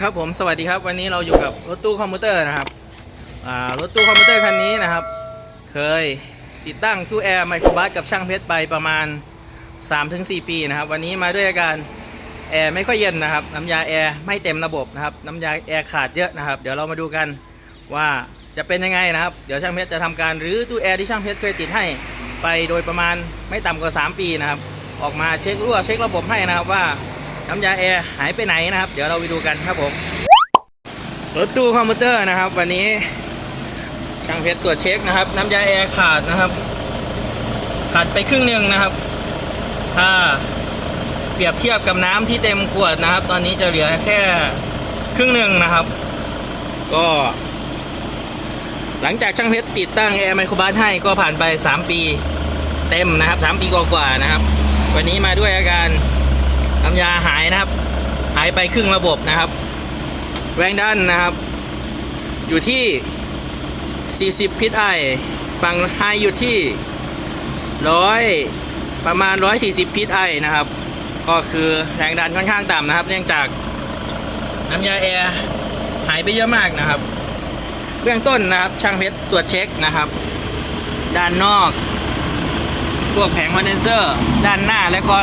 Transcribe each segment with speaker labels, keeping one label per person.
Speaker 1: ครับผมสวัสดีครับ วันนี้เราอยู่กับรถตู้คอมพิวเตอร์นะครับรถตู้คอมพิวเตอร์คันนี้นะครับ เคยติดตั้งตู้แอร์ไมโครบัสกับช่างเพชรไปประมาณ 3-4 ปีนะครับ วันนี้มาด้วยอาการแอร์ไม่ค่อยเย็นนะครับ น้ำยาแอร์ไม่เต็มระบบนะครับ น้ำยาแอร์ขาดเยอะนะครับ เดี๋ยวเรามาดูกันว่าจะเป็นยังไงนะครับ เดี๋ยวช่างเพชรจะทำการรื้อตู้แอร์ที่ช่างเพชรเคยติดให้ไปโดยประมาณไม่ต่ำกว่า 3 ปีนะครับ ออกมาเช็ครั่วเช็คระบบให้นะครับว่า น้ำยาแอร์หายไปไหนนะครับ เดี๋ยวเราไปดูกันครับผมรถตู้คอมพิวเตอร์นะครับ วันนี้ช่างเพชรตรวจเช็คนะครับ น้ำยาแอร์ขาดนะครับ ขาดไปครึ่งหนึ่งนะครับ ถ้าเปรียบเทียบกับน้ำที่เต็มขวดนะครับ ตอนนี้จะเหลือแค่ครึ่งหนึ่งนะครับ ก็ หลังจากช่างเพชรติดตั้งแอร์ไมโครบัสให้ก็ผ่านไป 3 ปีเต็มนะครับ 3 ปีกว่าๆนะครับ วันนี้มาด้วยอาการ น้ำยาหายนะครับ หายไปครึ่งระบบนะครับ แรงดันนะครับ อยู่ที่ 40 พิษไอฝั่งไฮอยู่ที่ร้อยประมาณ 140 พิษไอนะครับ ก็คือแรงดันค่อนข้างต่ำนะครับ เนื่องจากน้ำยาแอร์หายไปเยอะมากนะครับ เบื้องต้นนะครับ ช่างเพชรตรวจเช็คนะครับ ด้านนอก พวกแผงคอนเดนเซอร์ ด้านหน้าและก็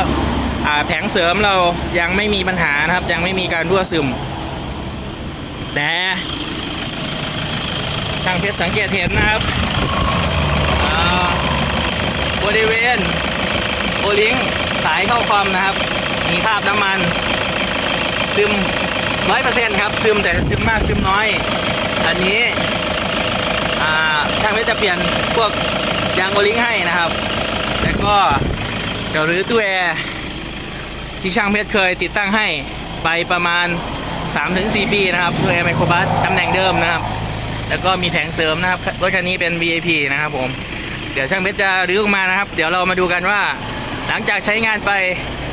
Speaker 1: แผงเสริมเรายังไม่มีปัญหานะครับ ยังไม่มีการรั่วซึมแต่ช่างเพชรสังเกตเห็นนะครับบริเวณโอลิงสายเข้าคอมนะครับ มีคราบน้ำมัน ซึมร้อยเปอร์เซ็นต์ครับ ซึมแต่ซึมมากซึมน้อย อันนี้อ่าช่างเพชรจะเปลี่ยนพวกยางโอลิงให้นะครับ แล้วก็จะรื้อตู้แอร์ ที่ช่างเพชรเคยติดตั้งให้ไปประมาณ 3-4 ปีนะครับตัวแอร์ไมโครบัสตำแหน่งเดิมนะครับ แล้วก็มีแผงเสริมนะครับรถคันนี้เป็น VIP นะครับผมเดี๋ยวช่างเพชรจะรื้อออกมานะครับ เดี๋ยวเรามาดูกันว่า หลังจากใช้งานไป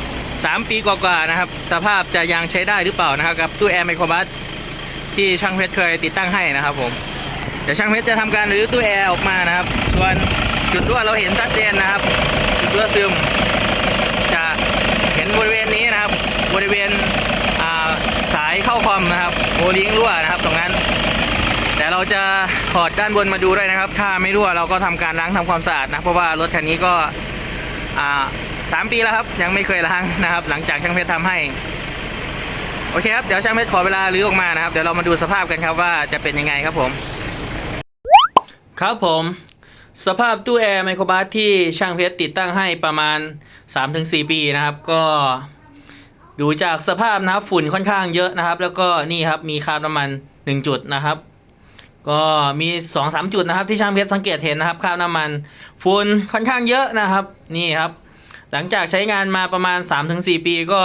Speaker 1: 3 ปีกว่าๆนะครับ สภาพจะยังใช้ได้หรือเปล่านะครับกับตู้แอร์ไมโครบัสที่ช่างเพชรเคยติดตั้งให้นะครับผมเดี๋ยวช่างเพชรจะทำการรื้อตู้แอร์ออกมานะครับ ส่วนจุดรั่วเราเห็นชัดเจนนะครับ จุดรั่วซึมจะเห็นบริเวณ บริเวณาสายเข้าคอมนะครับโอลิงรั่วนะครับตรงนั้น แต่เราจะถอดด้านบนมาดูด้วยนะครับ ถ้าไม่รั่วเราก็ทำการล้างทำความสะอาดนะเพราะว่ารถคันนี้ก็สามปีแล้วครับ ยังไม่เคยล้างนะครับ หลังจากช่างเพชรทำให้โอเคครับเดี๋ยวช่างเพชรขอเวลาลื้อออกมานะครับเดี๋ยวเรามาดูสภาพกันครับว่าจะเป็นยังไงครับผม ครับผมสภาพตู้แอร์ไมโครบัสที่ช่างเพชรติดตั้งให้ประมาณ 3-4 ปีนะครับ ก็ ดูจากสภาพนะครับฝุ่นค่อนข้างเยอะนะครับ แล้วก็นี่ครับมีคราบน้ำมัน 1 จุดนะครับ ก็มี 2-3จุดนะครับ ที่ช่างเพชรสังเกตเห็นนะครับคราบน้ำมันฝุ่นค่อนข้างเยอะนะครับ นี่ครับ หลังจากใช้งานมาประมาณ 3-4 ปีก็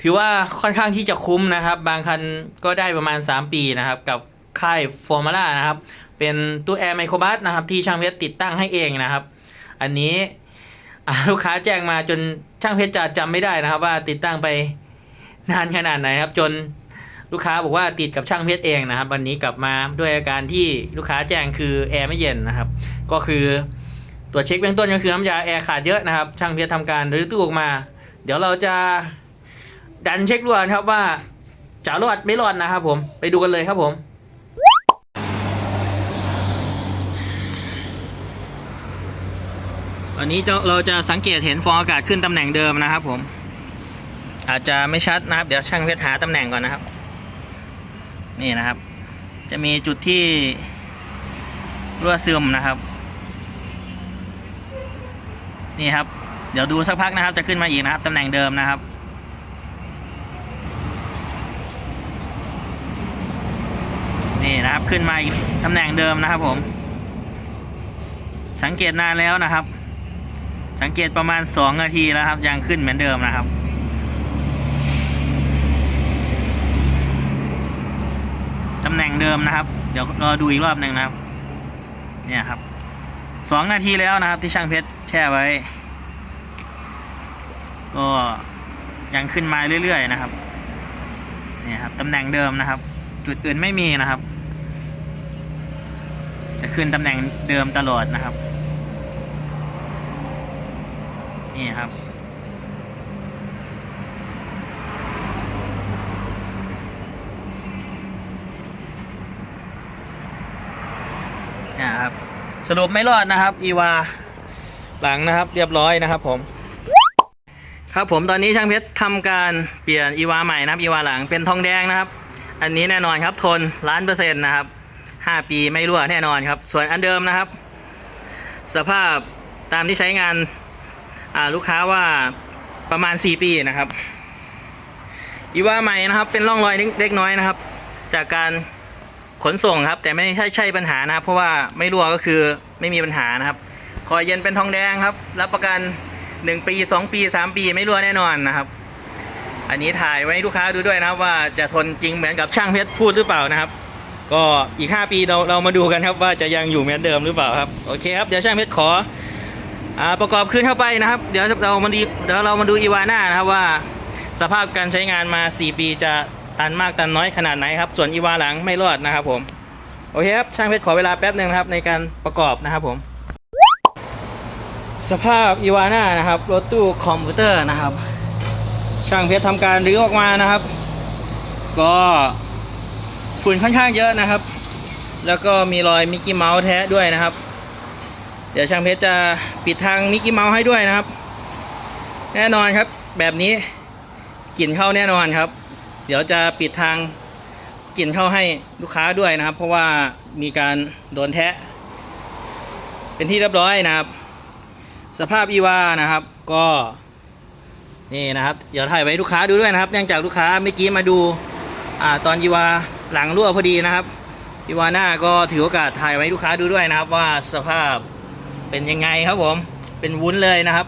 Speaker 1: ถือว่าค่อนข้างที่จะคุ้มนะครับ บางคันก็ได้ประมาณ 3 ปีนะครับ กับค่ายฟอร์มาล่านะครับ เป็นตู้แอร์ไมโครบัสนะครับ ที่ช่างเพชรติดตั้งให้เองนะครับ อันนี้ลูกค้าแจ้งมาจน ช่างเพชรจะจำไม่ได้นะครับ ว่าติดตั้งไปนานขนาดไหนครับ จนลูกค้าบอกว่าติดกับช่างเพชรเองนะครับ วันนี้กลับมาด้วยอาการที่ลูกค้าแจ้งคือแอร์ไม่เย็นนะครับ ก็คือตรวจเช็คเบื้องต้นก็คือน้ำยาแอร์ขาดเยอะนะครับ ช่างเพชรทำการรื้อตู้ออกมา เดี๋ยวเราจะดันเช็ครั่วนะครับว่าจะรอดไม่รอดนะครับผมไปดูกันเลยครับผม วันนี้เราจะสังเกตเห็นฟองอากาศขึ้นตำแหน่งเดิมนะครับผม อาจจะไม่ชัดนะครับ เดี๋ยวช่างเพชรหาตำแหน่งก่อนนะครับ นี่นะครับ จะมีจุดที่รั่วซึมนะครับ นี่ครับ เดี๋ยวดูสักพักนะครับ จะขึ้นมาอีกนะครับตำแหน่งเดิมนะครับนี่นะครับขึ้นมาอีกตำแหน่งเดิมนะครับผม สังเกตนานแล้วนะครับ สังเกตประมาณ 2 นาทีแล้วครับ ยังขึ้นเหมือนเดิมนะครับ ตำแหน่งเดิมนะครับ เดี๋ยวรอดูอีกรอบหนึ่งนะครับ เนี่ยครับสองนาทีแล้วนะครับ ที่ช่างเพชรแช่ไว้ ก็ยังขึ้นมาเรื่อยๆนะครับ เนี่ยครับตำแหน่งเดิมนะครับ จุดอื่นไม่มีนะครับ จะขึ้นตำแหน่งเดิมตลอดนะครับ นี่ครับนี่ครับ สรุปไม่รอดนะครับ อีวา หลังนะครับ เรียบร้อยนะครับผม ครับผมตอนนี้ช่างเพชรทำการเปลี่ยนอีวาใหม่นะครับ อีวาหลังเป็นทองแดงนะครับ อันนี้แน่นอนครับทนล้านเปอร์เซ็นต์นะครับห้าปีไม่รั่วแน่นอนครับ ส่วนอันเดิมนะครับ สภาพตามที่ใช้งาน ลูกค้าว่าประมาณ 4 ปีนะครับอีว่าใหม่นะครับ เป็นร่องรอยเล็กน้อยนะครับ จากการขนส่งครับ แต่ไม่ใช่ใช่ปัญหานะครับ เพราะว่าไม่รั่วก็คือไม่มีปัญหานะครับ คอยเย็นเป็นทองแดงครับ รับประกัน 1 ปี 2 ปี 3 ปีไม่รั่วแน่นอนนะครับ อันนี้ถ่ายไว้ลูกค้าดูด้วยนะครับ ว่าจะทนจริงเหมือนกับช่างเพชรพูดหรือเปล่านะครับ ก็อีก 5 ปีเราเรามาดูกันครับว่าจะยังอยู่เหมือนเดิมหรือเปล่าครับโอเคครับเดี๋ยวช่างเพชรขอ ประกอบขึ้นเข้าไปนะครับ เดี๋ยวเรามาดีเดี๋ยวเรามาดูอีวาน่านะครับว่า สภาพการใช้งานมา 4 ปีจะตันมากตันน้อยขนาดไหนครับ ส่วนอีวาหลังไม่รอดนะครับผมโอเคครับช่างเพชรขอเวลาแป๊บหนึ่งครับในการประกอบนะครับผม สภาพอีวาน่านะครับรถตู้คอมพิวเตอร์นะครับ ช่างเพชรทำการรื้อออกมานะครับ ก็ฝุ่นค่อนข้างเยอะนะครับ แล้วก็มีรอยมิกกี้เมาส์แท้ด้วยนะครับ เดี๋ยวช่างเพชรจะปิดทางมิกกี้เมาส์ให้ด้วยนะครับ แน่นอนครับ แบบนี้กลิ่นเข้าแน่นอนครับ เดี๋ยวจะปิดทางกลิ่นเข้าให้ลูกค้าด้วยนะครับ เพราะว่ามีการโดนแทะ เป็นที่เรียบร้อยนะครับ สภาพอีวานะครับ ก็นี่นะครับเดี๋ยวถ่ายไว้ลูกค้าดูด้วยนะครับ เนื่องจากลูกค้าเมื่อกี้มาดูอ่าตอนอีวาหลังรั่วพอดีนะครับอีวาหน้าก็ถือโอกาสถ่ายไว้ลูกค้าดูด้วยนะครับว่าสภาพ เป็นยังไงครับผม เป็นวุ้นเลยนะครับ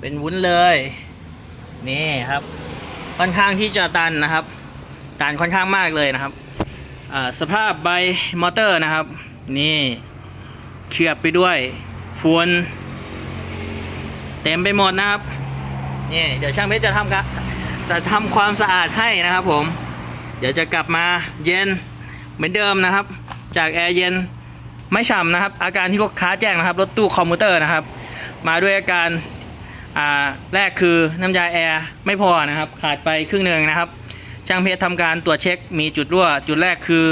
Speaker 1: เป็นวุ้นเลย นี่ครับ ค่อนข้างที่จะตันนะครับ ตันค่อนข้างมากเลยนะครับ สภาพใบมอเตอร์นะครับ นี่เคลือบไปด้วยฝุ่นเต็มไปหมดนะครับ นี่เดี๋ยวช่างเพชรจะทำกะจะทำความสะอาดให้นะครับผม เดี๋ยวจะกลับมาเย็นเหมือนเดิมนะครับ จากแอร์เย็น ไม่ฉ่ำนะครับ อาการที่ลูกค้าแจ้งนะครับ รถตู้คอมพิวเตอร์นะครับ มาด้วยอาการอ่าแรกคือน้ำยาแอร์ไม่พอนะครับ ขาดไปครึ่งหนึ่งนะครับ ช่างเพชรทำการตรวจเช็คมีจุดรั่ว จุดแรกคือ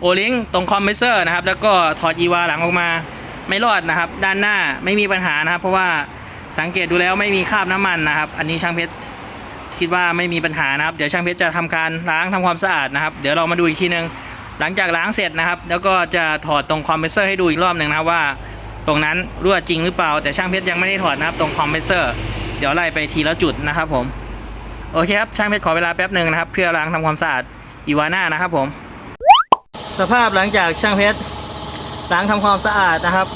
Speaker 1: โอลิงตรงคอมเพรสเซอร์นะครับ แล้วก็ถอดอีวาหลังออกมาไม่รอดนะครับ ด้านหน้าไม่มีปัญหานะครับ เพราะว่าสังเกตดูแล้วไม่มีคราบน้ำมันนะครับ อันนี้ช่างเพชรคิดว่าไม่มีปัญหานะครับ เดี๋ยวช่างเพชรจะทำการล้างทำความสะอาดนะครับ เดี๋ยวเรามาดูอีกทีนึง หลังจากล้างเสร็จนะครับ แล้วก็จะถอดตรงคอมเพรสเซอร์ให้ดูอีกรอบหนึ่งนะว่า ตรงนั้นรั่วจริงหรือเปล่า แต่ช่างเพชรยังไม่ได้ถอดนะครับตรงคอมเพรสเซอร์เดี๋ยวไล่ไปทีละจุดนะครับผมโอเคครับช่างเพชรขอเวลาแป๊บหนึ่งนะครับ เพื่อล้างทำความสะอาดอีวาน่านะครับผม สภาพหลังจากช่างเพชรล้างทำความสะอาดนะครับ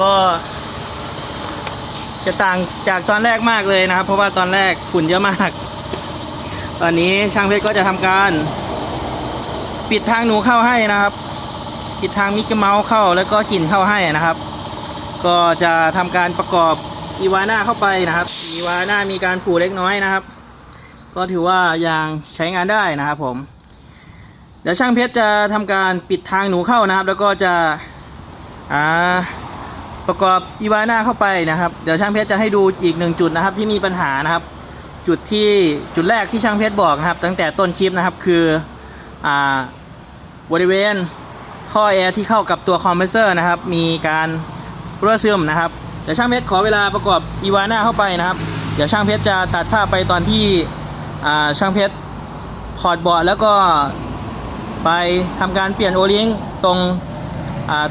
Speaker 1: ก็ จะต่างจากตอนแรกมากเลยนะครับ เพราะว่าตอนแรกฝุ่นเยอะมาก ตอนนี้ช่างเพชรก็จะทำการ ปิดทางหนูเข้าให้นะครับ ปิดทางมิกกี้เมาส์เข้าแล้วก็กลิ่นเข้าให้นะครับ ก็จะทำการประกอบอีวาน่าเข้าไปนะครับอีวาน่ามีการผูเล็กน้อยนะครับ ก็ถือว่ายังใช้งานได้นะครับผมเดี๋ยวช่างเพชรจะทำการปิดทางหนูเข้านะครับ แล้วก็จะอ่าประกอบอีวาน่าเข้าไปนะครับ เดี๋ยวช่างเพชรจะให้ดูอีกหนึ่งจุดนะครับ ที่มีปัญหานะครับ จุดที่จุดแรกที่ช่างเพชรบอกนะครับ ตั้งแต่ต้นคลิปนะครับคืออ่า บริเวณท่อแอร์ที่เข้ากับตัวคอมเพรสเซอร์นะครับ มีการรั่วซึมนะครับ เดี๋ยวช่างเพชรขอเวลาประกอบอีวาน่าเข้าไปนะครับ เดี๋ยวช่างเพชรจะตัดภาพไปตอนที่ช่างเพชรถอดเบาะแล้วก็ไปทำการเปลี่ยนโอลิงตรง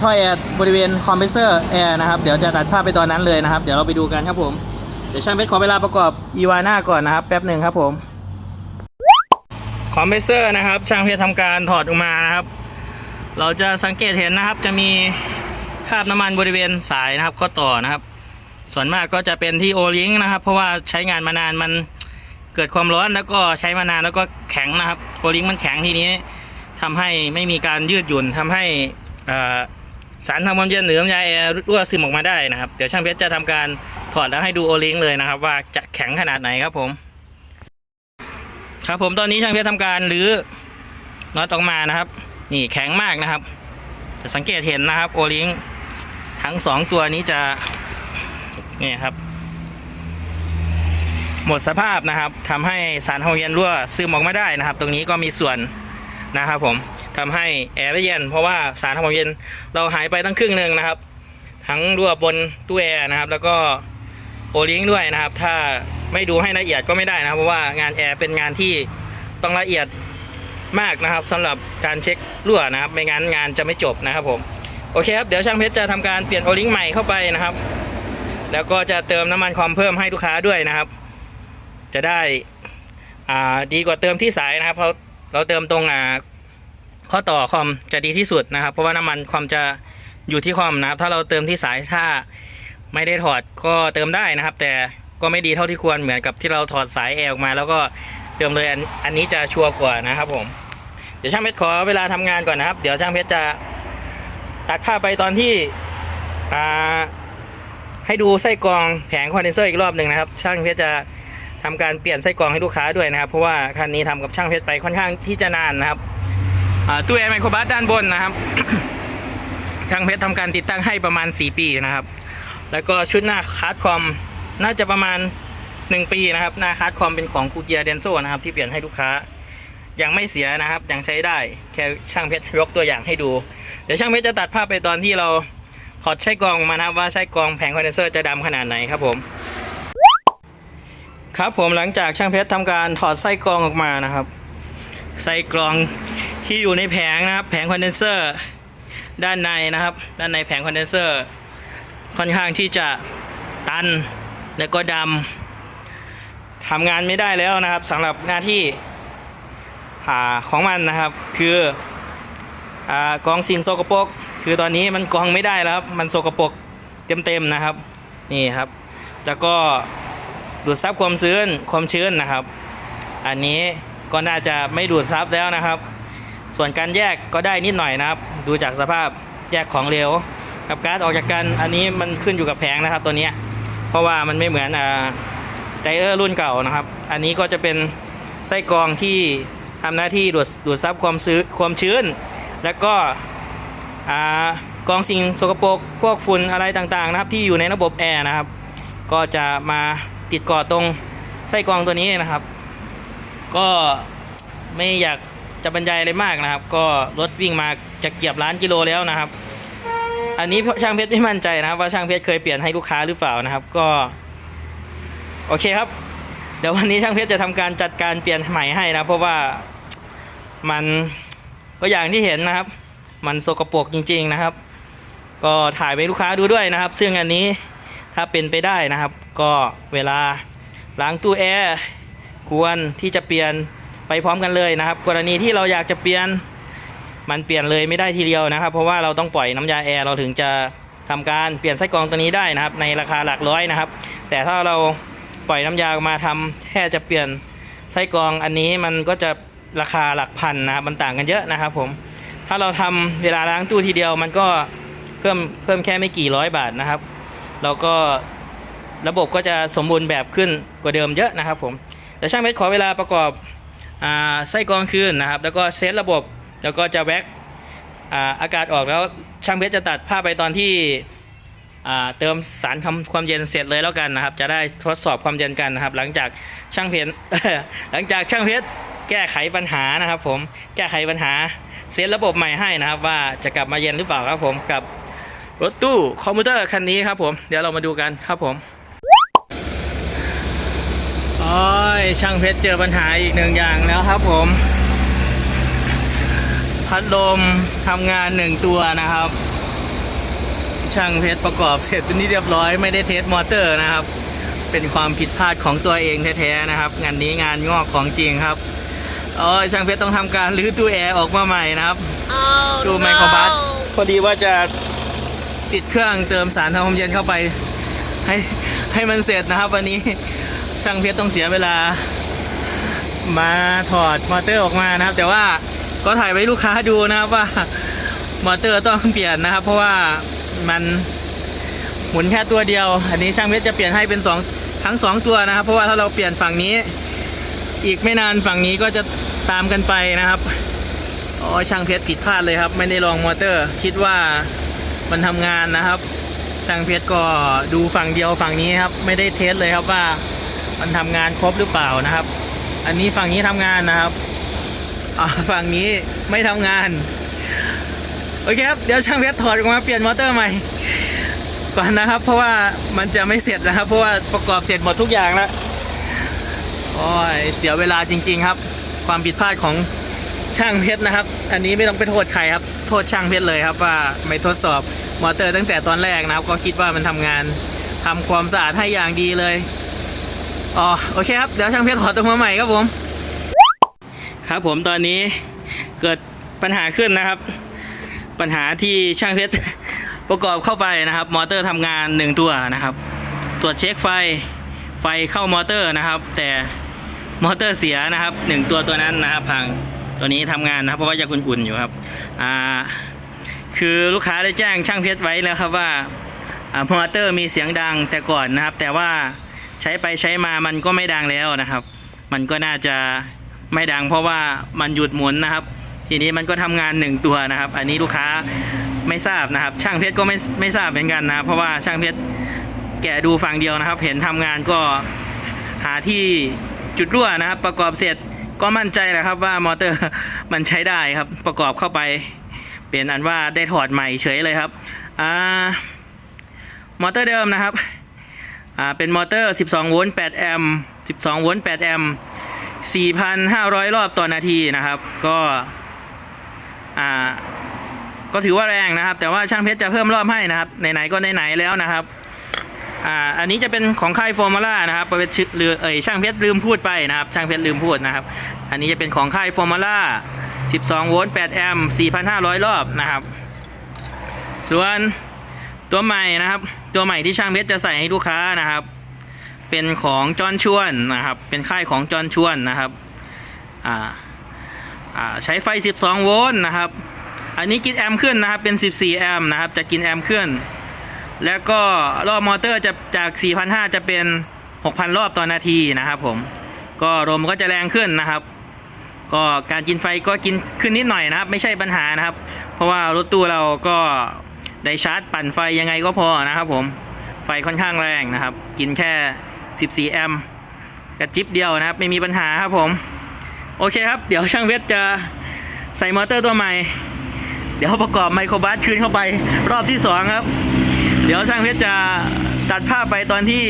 Speaker 1: ท่อแอร์บริเวณคอมเพรสเซอร์แอร์นะครับ เดี๋ยวจะตัดภาพไปตอนนั้นเลยนะครับ เดี๋ยวเราไปดูกันครับผม เดี๋ยวช่างเพชรขอเวลาประกอบอีวาน่าก่อนนะครับ แป๊บหนึ่งครับผม คอมเพรสเซอร์นะครับ ช่างเพชรทำการถอดออกมานะครับ เราจะสังเกตเห็นนะครับ จะมีคราบน้ำมันบริเวณสายนะครับข้อต่อนะครับ ส่วนมากก็จะเป็นที่โอลิงนะครับ เพราะว่าใช้งานมานานมันเกิดความร้อนแล้วก็ใช้มานานแล้วก็แข็งนะครับโอลิงมันแข็งทีนี้ทำให้ไม่มีการยืดหยุ่นทำให้สารทำความเย็นหรือน้ำยาแอร์รั่วซึมออกมาได้นะครับ เดี๋ยวช่างเพชรจะทำการถอดแล้วให้ดูโอลิงเลยนะครับ ว่าจะแข็งขนาดไหนครับผม ครับผมตอนนี้ช่างเพชรทำการรื้อน็อตออกมานะครับ นี่แข็งมากนะครับ จะสังเกตเห็นนะครับโอลิงทั้งสองตัวนี้จะนี่ครับ หมดสภาพนะครับทำให้สารเฮาเย็นรั่วซึมออกมาได้นะครับ ตรงนี้ก็มีส่วนนะครับผมทำให้แอร์ไม่เย็น เพราะว่าสารทำความเย็นเราหายไปตั้งครึ่งหนึ่งนะครับ ทั้งรั่วบนตู้แอร์นะครับ แล้วก็ ลิงด้วยนะครับ ถ้าไม่ดูให้ละเอียดก็ไม่ได้นะครับเพราะว่างานแอร์เป็นงานที่ต้องละเอียดมากนะครับสำหรับการเช็ครั่วนะครับ ไม่งั้นงานจะไม่จบนะครับผมโอเคครับเดี๋ยวช่างเพชรจะทำการเปลี่ยนโอลิงใหม่เข้าไปนะครับ แล้วก็จะเติมน้ำมันคอมเพิ่มให้ลูกค้าด้วยนะครับ จะได้อ่าดีกว่าเติมที่สายนะครับเพราะเราเติมตรงอ่าข้อต่อคอมจะดีที่สุดนะครับ เพราะว่าน้ำมันคอมจะอยู่ที่คอมนะครับ ถ้าเราเติมที่สายถ้า ไม่ได้ถอดก็เติมได้นะครับ แต่ก็ไม่ดีเท่าที่ควรเหมือนกับที่เราถอดสายแอร์ออกมา แล้วก็เติมเลยอันอันนี้จะชัวร์กว่านะครับผมเดี๋ยวช่างเพชรขอเวลาทำงานก่อนนะครับ เดี๋ยวช่างเพชรจะตัดภาพไปตอนที่ให้ดูไส้กรองแผงคอนเดนเซอร์อีกรอบหนึ่งนะครับ ช่างเพชรจะทำการเปลี่ยนไส้กรองให้ลูกค้าด้วยนะครับ เพราะว่าคันนี้ทำกับช่างเพชรไปค่อนข้างที่จะนานนะครับตู้แอร์ไมโครบัสด้านบนนะครับ ช่างเพชรทำการติดตั้งให้ประมาณ 4 ปีนะครับ แล้วก็ชุดหน้าคาร์ดคอมน่าจะประมาณ 1 ปีนะครับ หน้าคาร์ดคอมเป็นของคูเกียเดนโซนะครับ ที่เปลี่ยนให้ลูกค้ายังไม่เสียนะครับ ยังใช้ได้แค่ช่างเพชรยกตัวอย่างให้ดู เดี๋ยวช่างเพชรจะตัดภาพไปตอนที่เราถอดไส้กรองมานะครับว่าไส้กรองแผงคอนเดนเซอร์จะดำขนาดไหนครับผม ครับผมหลังจากช่างเพชรทำการถอดไส้กรองออกมานะครับ ไส้กรองที่อยู่ในแผงนะครับ แผงคอนเดนเซอร์ด้านในนะครับ ด้านในแผงคอนเดนเซอร์ ค่อนข้างที่จะตันและก็ดำทำงานไม่ได้แล้วนะครับสำหรับหน้าที่อ่าของมันนะครับ คืออกองสิ่งโสกปรกคือตอนนี้มันกองไม่ได้แล้วครับมันโสกปรกเต็มๆนะครับนี่ครับ แล้วก็ดูดซับความชื้นความชื้นนะครับ อันนี้ก็น่าจะไม่ดูดซับแล้วนะครับ ส่วนการแยกก็ได้นิดหน่อยนะครับ ดูจากสภาพแยกของเหลว กับก๊าซออกจากกันอันนี้มันขึ้นอยู่กับแผงนะครับตัวนี้เพราะว่ามันไม่เหมือนอ่าไดเออร์รุ่นเก่านะครับ อันนี้ก็จะเป็นไส้กรองที่ทำหน้าที่ดูดดูดซับความชื้นความชื้น แล้วก็อ่ากรองสิ่งสกปรกพวกฝุ่นอะไรต่างๆนะครับที่อยู่ในระบบแอร์นะครับ ก็จะมาติดกาะตรงไส้กรองตัวนี้นะครับ ก็ไม่อยากจะบรรยายอะไรมากนะครับ ก็รถวิ่งมาจะเกียบล้านกิโลแล้วนะครับ อันนี้ช่างเพชรไม่มั่นใจนะครับว่าช่างเพชรเคยเปลี่ยนให้ลูกค้าหรือเปล่านะครับ ก็ โอเคครับ เดี๋ยววันนี้ช่างเพชรจะทำการจัดการเปลี่ยนใหม่ให้นะเพราะว่ามันก็อย่างที่เห็นนะครับ มันโสกปรกจริง ๆนะครับ ก็ถ่ายไปลูกค้าดูด้วยนะครับ ซึ่งอันนี้ถ้าเป็นไปได้นะครับ ก็เวลาล้างตู้แอร์ควรที่จะเปลี่ยนไปพร้อมกันเลยนะครับ กรณีที่เราอยากจะเปลี่ยน มันเปลี่ยนเลยไม่ได้ทีเดียวนะครับ เพราะว่าเราต้องปล่อยน้ำยาแอร์เราถึงจะทำการเปลี่ยนไส้กรองตัวนี้ได้นะครับ ในราคาหลักร้อยนะครับ แต่ถ้าเราปล่อยน้ำยามาทำแค่จะเปลี่ยนไส้กรองอันนี้มันก็จะราคาหลักพันนะครับมันต่างกันเยอะนะครับ ผม ถ้าเราทำเวลาล้างตู้ทีเดียวมันก็เพิ่มเพิ่มแค่ไม่กี่ร้อยบาทนะครับ แล้วก็ระบบก็จะสมบูรณ์แบบขึ้นกว่าเดิมเยอะนะครับ ผมแต่ช่างเพชรขอเวลาประกอบอไส้กรองคืนนะครับ แล้วก็เซตระบบ แล้วก็จะแว็กอากาศออกแล้วช่างเพชรจะตัดภาพไปตอนที่เติมสารทำความเย็นเสร็จเลยแล้วกันนะครับ จะได้ทดสอบความเย็นกันนะครับ หลังจากช่างเพชรหลังจากช่างเพชรแก้ไขปัญหานะครับ ผมแก้ไขปัญหาเซตระบบใหม่ให้นะครับ ว่าจะกลับมาเย็นหรือเปล่าครับผมกับรถตู้คอมพิวเตอร์คันนี้ครับผมเดี๋ยวเรามาดูกันครับผมโอ้ยช่างเพชรเจอปัญหาอีกหนึ่งอย่างแล้วครับผม พัดลมทำงานหนึ่งตัวนะครับ ช่างเพชรประกอบเสร็จเป็นที่เรียบร้อยไม่ได้เทสมอเตอร์นะครับ เป็นความผิดพลาดของตัวเองแท้ๆนะครับ งานนี้งานงอกของจริงครับโอ้ยช่างเพชรต้องทำการรื้อตู้แอร์ออกมาใหม่นะครับตู้ไมโครบัสพอดีว่าจะติดเครื่องเติมสารทำความเย็นเข้าไป ให้ให้มันเสร็จนะครับ วันนี้ช่างเพชรต้องเสียเวลา มาถอดมอเตอร์ออกมานะครับ แต่ว่า ก็ถ่ายไว้ลูกค้าดูนะครับว่ามอเตอร์ต้องเปลี่ยนนะครับ เพราะว่ามันหมุนแค่ตัวเดียว อันนี้ช่างเพชรจะเปลี่ยนให้เป็นสองทั้งสองตัวนะครับ เพราะว่าถ้าเราเปลี่ยนฝั่งนี้ อีกไม่นานฝั่งนี้ก็จะตามกันไปนะครับอ๋อช่างเพชรผิดพลาดเลยครับ ไม่ได้ลองมอเตอร์ คิดว่ามันทำงานนะครับช่างเพชรก็ดูฝั่งเดียวฝั่งนี้ครับ ไม่ได้เทสเลยครับว่ามันทำงานครบหรือเปล่านะครับ อันนี้ฝั่งนี้ทำงานนะครับ ฝั่งนี้ไม่ทำงาน โอเคครับ เดี๋ยวช่างเพชรถอดออกมาเปลี่ยนมอเตอร์ใหม่ ก่อนนะครับ เพราะว่ามันจะไม่เสร็จนะครับ เพราะว่าประกอบเสร็จหมดทุกอย่างแล้วโอ้ยเสียเวลาจริง ๆ ครับ ความผิดพลาดของช่างเพชรนะครับ อันนี้ไม่ต้องไปโทษใครครับ โทษช่างเพชรเลยครับว่าไม่ทดสอบมอเตอร์ตั้งแต่ตอนแรกนะครับ ก็คิดว่ามันทำงานทำความสะอาดให้อย่างดีเลย อ๋อ โอเคครับ เดี๋ยวช่างเพชรถอดตัวมาใหม่ครับผม ครับผมตอนนี้เกิดปัญหาขึ้นนะครับ ปัญหาที่ช่างเพชรประกอบเข้าไปนะครับ มอเตอร์ทำงานหนึ่งตัวนะครับ ตรวจเช็คไฟไฟเข้ามอเตอร์นะครับ แต่มอเตอร์เสียนะครับหนึ่งตัวตัวนั้นนะครับพังตัวนี้ทำงานนะครับเพราะว่ายังอุ่นๆอยู่ครับอ่าคือลูกค้าได้แจ้งช่างเพชรไว้แล้วครับว่ามอเตอร์มีเสียงดังแต่ก่อนนะครับ แต่ว่าใช้ไปใช้มามันก็ไม่ดังแล้วนะครับ มันก็น่าจะ ไม่ดังเพราะว่ามันหยุดหมุนนะครับ ทีนี้มันก็ทำงานหนึ่งตัวนะครับ อันนี้ลูกค้าไม่ทราบนะครับ ช่างเพชรก็ไม่ไม่ทราบเหมือนกันนะครับเพราะว่าช่างเพชรแกดูฝั่งเดียวนะครับ เห็นทำงานก็หาที่จุดรั่วนะครับ ประกอบเสร็จก็มั่นใจแหละครับว่ามอเตอร์มันใช้ได้ครับ ประกอบเข้าไป เป็นอันว่าได้ถอดใหม่เฉยเลยครับอ่ามอเตอร์เดิมนะครับอ่าเป็นมอเตอร์ 12 โวลต์ 8 แอมป์ 12 โวลต์ 8 แอมป์ 4,500 รอบต่อนาทีนะครับ ก็อ่าก็ถือว่าแรงนะครับ แต่ว่าช่างเพชรจะเพิ่มรอบให้นะครับไหนๆก็ไหนๆแล้วนะครับอ่าอันนี้จะเป็นของค่ายฟอร์มูล่านะครับประเภทชื่อเรือเอ่ยช่างเพชรลืมพูดไปนะครับ ช่างเพชรลืมพูดนะครับ อันนี้จะเป็นของค่ายฟอร์มูล่า 12 โวลต์ 8 แอมป์ 4,500 รอบนะครับ ส่วนตัวใหม่นะครับ ตัวใหม่ที่ช่างเพชรจะใส่ให้ลูกค้านะครับ เป็นของจอนชวนนะครับ เป็นค่ายของจอนชวนนะครับอ่าอ่าใช้ไฟ 12 โวลต์นะครับ อันนี้กินแอมป์ขึ้นนะครับ เป็น 14 แอมป์นะครับ จะกินแอมป์ขึ้น แล้วก็รอบมอเตอร์จะจาก 4,500 จะเป็น 6,000 รอบต่อนาทีนะครับผม ก็ลมก็จะแรงขึ้นนะครับ ก็การกินไฟก็กินขึ้นนิดหน่อยนะครับ ไม่ใช่ปัญหานะครับ เพราะว่ารถตู้เราก็ได้ชาร์จปั่นไฟยังไงก็พอนะครับผม ไฟค่อนข้างแรงนะครับ กินแค่ 14 แอมป์กระจิบเดียวนะครับ ไม่มีปัญหาครับผม โอเคครับ เดี๋ยวช่างเวทจะใส่มอเตอร์ตัวใหม่ เดี๋ยวประกอบไมโครบัสคืนเข้าไปรอบที่สองครับ เดี๋ยวช่างเพชรจะตัดภาพไปตอนที่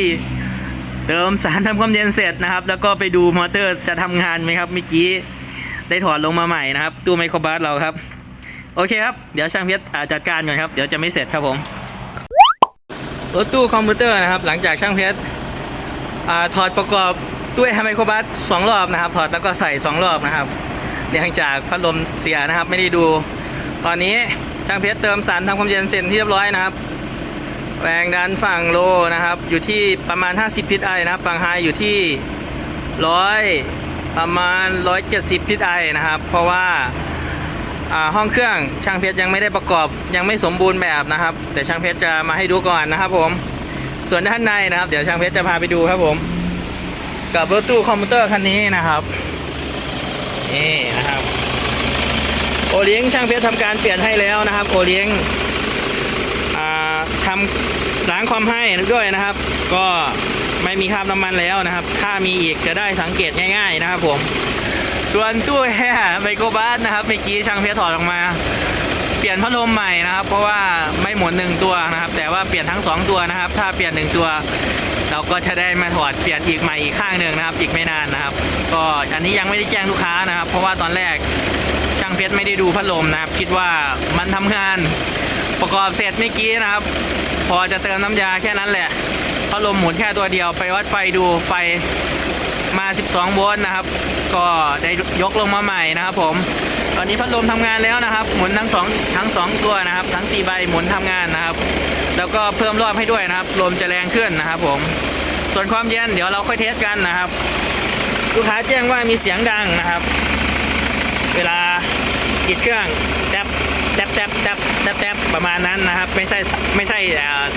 Speaker 1: เติมสารทำความเย็นเสร็จนะครับ แล้วก็ไปดูมอเตอร์จะทำงานไหมครับเมื่อกี้ได้ถอดลงมาใหม่นะครับตู้ไมโครบัสเราครับ โอเคครับ เดี๋ยวช่างเพชรอ่าจัดการก่อนครับ เดี๋ยวจะไม่เสร็จครับผมรถตู้คอมพิวเตอร์นะครับ หลังจากช่างเพชร ถอดประกอบตู้แอร์ไมโครบัสสองรอบนะครับ ถอดแล้วก็ใส่สองรอบนะครับเนื่องจากพัดลมเสียนะครับ ไม่ได้ดู ตอนนี้ช่างเพชรเติมสารทำความเย็นเสร็จที่เรียบร้อยนะครับแรงดันฝั่งโลนะครับ อยู่ที่ประมาณ 50พิทไอนะครับ ฝั่งไฮอยู่ที่ร้อยประมาณ 170พิทไอนะครับ เพราะว่าห้องเครื่องช่างเพชรยังไม่ได้ประกอบยังไม่สมบูรณ์แบบนะครับเดี๋ยวช่างเพชรจะมาให้ดูก่อนนะครับผม ส่วนด้านในนะครับ เดี๋ยวช่างเพชรจะพาไปดูครับผม กับรถตู้คอมพิวเตอร์คันนี้นะครับนี่นะครับ โอเลี้ยงช่างเพชรทำการเปลี่ยนให้แล้วนะครับ โอเลี้ยงอ่าทำล้างความให้ด้วยนะครับ ก็ไม่มีคราบน้ำมันแล้วนะครับ ถ้ามีอีกจะได้สังเกตง่าย ๆ นะครับผม ส่วนตู้แอร์ไมโครบัสนะครับเมื่อกี้ช่างเพชรถอดออกมา ลี่ยนพัดลมใหม่นะครับ เพราะว่าไม่หมุนหนึ่งตัวนะครับ แต่ว่าเปลี่ยนทั้งสองตัวนะครับ ถ้าเปลี่ยนหนึ่งตัว เราก็จะได้มาถอดเปลี่ยนอีกใหม่อีกข้างหนึ่งนะครับ อีกไม่นานนะครับ ก็อันนี้ยังไม่ได้แจ้งลูกค้านะครับ เพราะว่าตอนแรกช่างเพชรไม่ได้ดูพัดลมนะครับ คิดว่ามันทำงานประกอบเสร็จเมื่อกี้นะครับ พอจะเติมน้ำยาแค่นั้นแหละพัดลมหมุนแค่ตัวเดียวไปวัดไฟดูไฟมา 12 โวลต์นะครับ ก็ได้ยกลงมาใหม่นะครับผม ตอนนี้พัดลมทำงานแล้วนะครับ หมุนทั้งสองทั้งสองตัวนะครับ ทั้ง4ใบหมุนทำงานนะครับ แล้วก็เพิ่มรอบให้ด้วยนะครับ ลมจะแรงขึ้นนะครับ ผม ส่วนความเย็นเดี๋ยวเราค่อยเทสกันนะครับลูกค้าแจ้งว่ามีเสียงดังนะครับ เวลาติดเครื่องแทบแทบแทบแทบแทบแทบประมาณนั้นนะครับ ไม่ใช่ไม่ใช่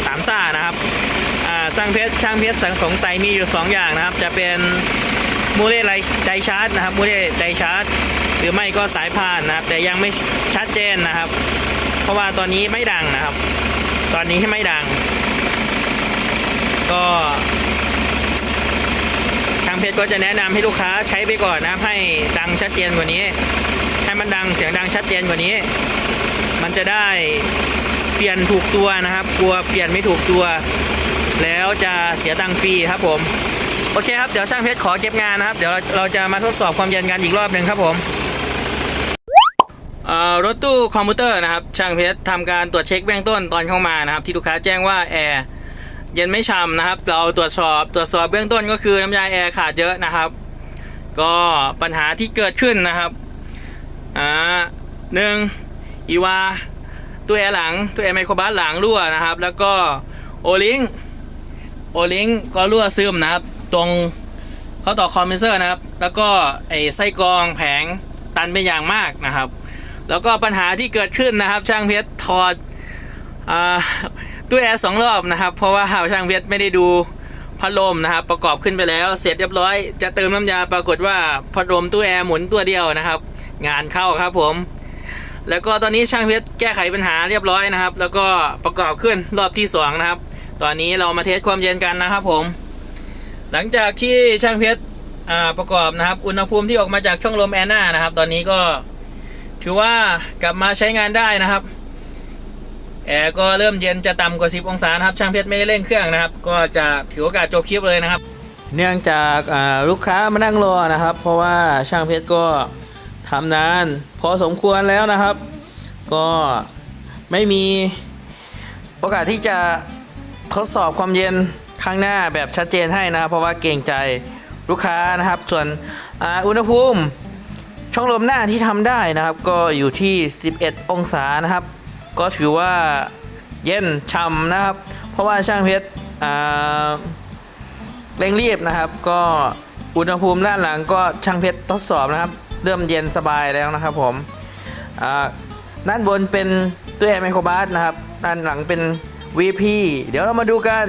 Speaker 1: สามซ่านะครับช่างเพชรช่างเพชรสังสงสัยมีอยู่สองอย่างนะครับ จะเป็น โมเลไลไดชาร์จนะครับโมูเลไดชาร์จ หรือไม่ก็สายพานนะครับ แต่ยังไม่ชัดเจนนะครับ เพราะว่าตอนนี้ไม่ดังนะครับ ตอนนี้ไม่ดัง ก็ทางเพจก็จะแนะนำให้ลูกค้าใช้ไปก่อนนะครับ ให้ดังชัดเจนกว่านี้ ให้มันดังเสียงดังชัดเจนกว่านี้ มันจะได้เปลี่ยนถูกตัวนะครับ กลัวเปลี่ยนไม่ถูกตัว แล้วจะเสียตังค์ฟรีครับผม โอเคครับ เดี๋ยวช่างเพชรขอเก็บงานนะครับ เดี๋ยวเราเราจะมาทดสอบความเย็นกันอีกรอบหนึ่งครับผมรถตู้คอมพิวเตอร์นะครับ ช่างเพชรทำการตรวจเช็คเบื้องต้นตอนเข้ามานะครับ ที่ลูกค้าแจ้งว่าแอร์เย็นไม่ช่ำนะครับ เราตรวจสอบตรวจสอบเบื้องต้นก็คือน้ำยาแอร์ขาดเยอะนะครับ ก็ปัญหาที่เกิดขึ้นนะครับอ่าหนึ่งอีวาตัวแอร์หลังตัวแอร์ไมโครบัสหลังรั่วนะครับ แล้วก็โอลิงโอลิงก็รั่วซึมนะครับ ตรงเขาต่อคอมเพรสเซอร์นะครับ แล้วก็ไอ้ไส้กรองแผงตันเป็นอย่างมากนะครับ แล้วก็ปัญหาที่เกิดขึ้นนะครับ ช่างเพชรถอดตู้แอร์สองรอบนะครับ เพราะว่าช่างเพชรไม่ได้ดูพัดลมนะครับ ประกอบขึ้นไปแล้ว เสร็จเรียบร้อยจะเติมน้ำยาปรากฏว่าพัดลมตู้แอร์หมุนตัวเดียวนะครับ งานเข้าครับผม แล้วก็ตอนนี้ช่างเพชรแก้ไขปัญหาเรียบร้อยนะครับ แล้วก็ประกอบขึ้นรอบที่สองนะครับ ตอนนี้เรามาเทสความเย็นกันนะครับผม หลังจากที่ช่างเพชรประกอบนะครับ อุณหภูมิที่ออกมาจากช่องลมแอร์หน้านะครับ ตอนนี้ก็ถือว่ากลับมาใช้งานได้นะครับแอร์ก็เริ่มเย็นจะต่ำกว่า 10 องศานะครับ ช่างเพชรไม่ได้เร่งเครื่องนะครับ ก็จะถือโอกาสจบคลิปเลยนะครับ เนื่องจากลูกค้ามานั่งรอนะครับ เพราะว่าช่างเพชรก็ทำนานพอสมควรแล้วนะครับ ก็ไม่มีโอกาสที่จะทดสอบความเย็น ข้างหน้าแบบชัดเจนให้นะครับเพราะว่าเกรงใจลูกค้านะครับ ส่วนออุณหภูมิช่องลมหน้าที่ทำได้นะครับ ก็อยู่ที่ 11 องศานะครับ ก็ถือว่าเย็นช่ำนะครับ เพราะว่าช่างเพชรเร่งรีบนะครับ ก็อุณหภูมิด้านหลังก็ช่างเพชรทดสอบนะครับ เริ่มเย็นสบายแล้วนะครับผมอ่าด้านบนเป็นตัวแอร์ไมโครบัสนะครับ ด้านหลังเป็น VP เดี๋ยวเรามาดูกัน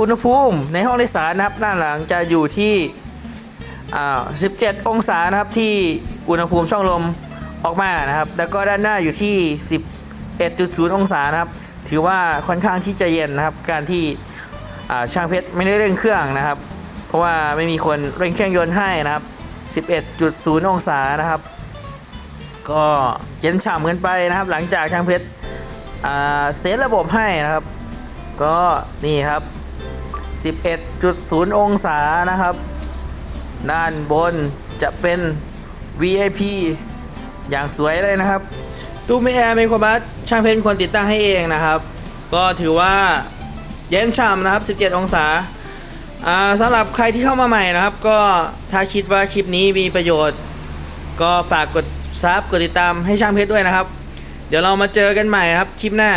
Speaker 1: อุณหภูมิในห้องโดยสารนะครับด้านหลังจะอยู่ที่ 17 องศานะครับที่อุณหภูมิช่องลมออกมานะครับ แล้วก็ด้านหน้าอยู่ที่ 11.0 องศานะครับ ถือว่าค่อนข้างที่จะเย็นนะครับ การที่ช่างเพชรไม่ได้เร่งเครื่องนะครับ เพราะว่าไม่มีคนเร่งเครื่องยนต์ให้นะครับ 11.0 องศานะครับ ก็เย็นฉ่ำเกินไปนะครับ หลังจากช่างเพชรเซตระบบให้นะครับ ก็นี่ครับ 11.0 องศานะครับ ด้านบนจะเป็น VIP อย่างสวยเลยนะครับ ตู้ไม่แอร์ไมโครบัสช่างเพนคนติดตั้งให้เองนะครับ ก็ถือว่าเย็นฉ่ำนะครับ 17 องศาอ่าสำหรับใครที่เข้ามาใหม่นะครับ ก็ถ้าคิดว่าคลิปนี้มีประโยชน์ ก็ฝากกดซับกดติดตามให้ช่างเพชรด้วยนะครับ เดี๋ยวเรามาเจอกันใหม่ครับคลิปหน้า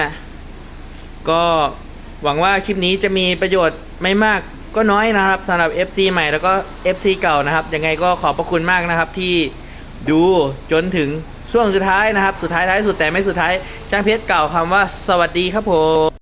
Speaker 1: ก็ หวังว่าคลิปนี้จะมีประโยชน์ไม่มากก็น้อยนะครับสำหรับ FC ใหม่แล้วก็ FC เก่านะครับ ยังไงก็ขอบพระคุณมากนะครับที่ดูจนถึงช่วงสุดท้ายนะครับ สุดท้ายท้ายสุดแต่ไม่สุดท้ายช่างเพชรเก่าคำว่าสวัสดีครับผม